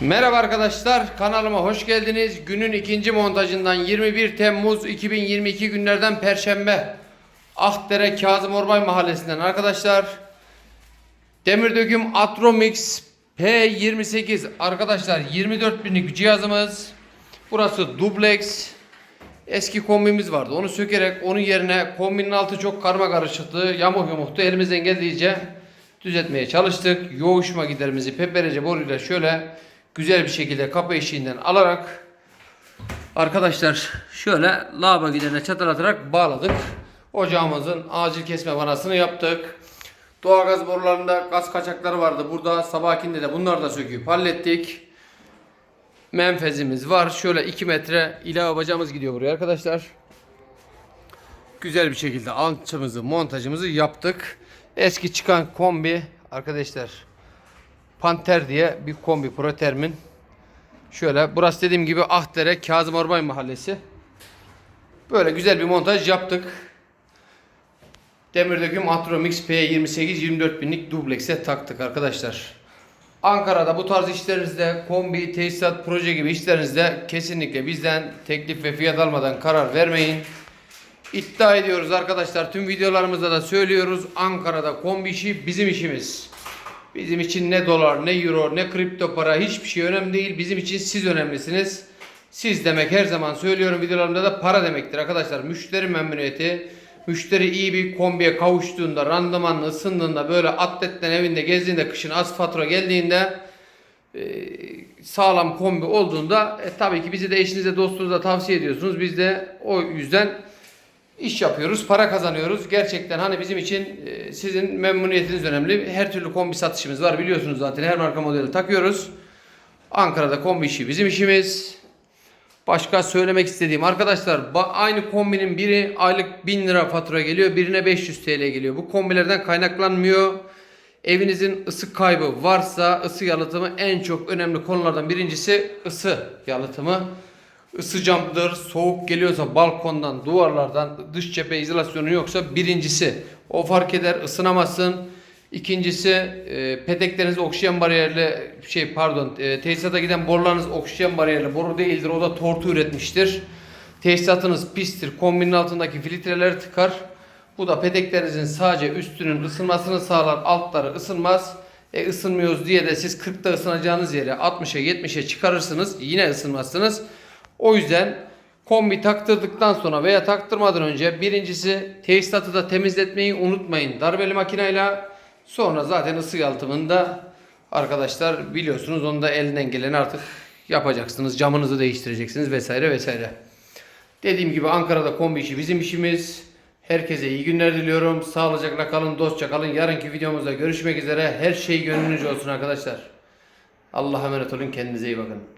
Merhaba arkadaşlar kanalıma hoş geldiniz. Günün ikinci montajından 21 Temmuz 2022 günlerden Perşembe. Akdere Kazım Orbay Mahallesi'nden arkadaşlar. Demir döküm Atromix P28 arkadaşlar 24 binlik cihazımız. Burası duplex. Eski kombimiz vardı. Onu sökerek onun yerine kombinin altı çok karma karışıktı. Yamuk yumuktu. Elimizden geldiğince düzeltmeye çalıştık. Yoğuşma giderimizi peperece boruyla şöyle güzel bir şekilde kapı eşiğinden alarak arkadaşlar şöyle lava giderine çatalatarak bağladık. Ocağımızın acil kesme vanasını yaptık. Doğalgaz borularında gaz kaçakları vardı. Burada sabahkinde de bunları da söküp hallettik. Menfezimiz var. Şöyle 2 metre ilave bacamız gidiyor buraya arkadaşlar. Güzel bir şekilde alçımızı, montajımızı yaptık. Eski çıkan kombi arkadaşlar. Panter diye bir kombi Protermin. Şöyle burası dediğim gibi Ahdere Kazım Orbay Mahallesi. Böyle güzel bir montaj yaptık. Demir döküm Atromix P28 24 binlik dublekse taktık arkadaşlar. Ankara'da bu tarz işlerinizde kombi, tesisat, proje gibi işlerinizde kesinlikle bizden teklif ve fiyat almadan karar vermeyin. İddia ediyoruz arkadaşlar. Tüm videolarımızda da söylüyoruz. Ankara'da kombi işi bizim işimiz. Bizim için ne dolar, ne euro, ne kripto para hiçbir şey önemli değil. Bizim için siz önemlisiniz. Siz demek her zaman söylüyorum videolarımda da para demektir arkadaşlar. Müşteri memnuniyeti, müşteri iyi bir kombiye kavuştuğunda, randımanlı ısındığında, böyle atletten evinde gezdiğinde, kışın az fatura geldiğinde e, sağlam kombi olduğunda e, tabii ki bizi de eşinize dostunuza tavsiye ediyorsunuz. Biz de o yüzden iş yapıyoruz, para kazanıyoruz. Gerçekten hani bizim için e, sizin memnuniyetiniz önemli. Her türlü kombi satışımız var biliyorsunuz zaten. Her marka modeli takıyoruz. Ankara'da kombi işi bizim işimiz. Başka söylemek istediğim arkadaşlar aynı kombinin biri aylık 1000 lira fatura geliyor birine 500 TL geliyor. Bu kombilerden kaynaklanmıyor. Evinizin ısı kaybı varsa ısı yalıtımı en çok önemli konulardan birincisi ısı yalıtımı. Isı camdır, soğuk geliyorsa balkondan, duvarlardan, dış cephe izolasyonu yoksa birincisi o fark eder ısınamazsın. İkincisi e, petekleriniz oksijen bariyerli şey pardon e, tesisata giden borularınız oksijen bariyerli boru değildir o da tortu üretmiştir. Tesisatınız pistir kombinin altındaki filtreleri tıkar. Bu da peteklerinizin sadece üstünün ısınmasını sağlar altları ısınmaz. E ısınmıyoruz diye de siz 40'ta ısınacağınız yere 60'a 70'e çıkarırsınız yine ısınmazsınız. O yüzden kombi taktırdıktan sonra veya taktırmadan önce birincisi tesisatı da temizletmeyi unutmayın. Darbeli makineyle sonra zaten ısı yalıtımında arkadaşlar biliyorsunuz onu da elinden geleni artık yapacaksınız. Camınızı değiştireceksiniz vesaire vesaire. Dediğim gibi Ankara'da kombi işi bizim işimiz. Herkese iyi günler diliyorum. Sağlıcakla kalın, dostça kalın. Yarınki videomuzda görüşmek üzere. Her şey gönlünüzce olsun arkadaşlar. Allah'a emanet olun. Kendinize iyi bakın.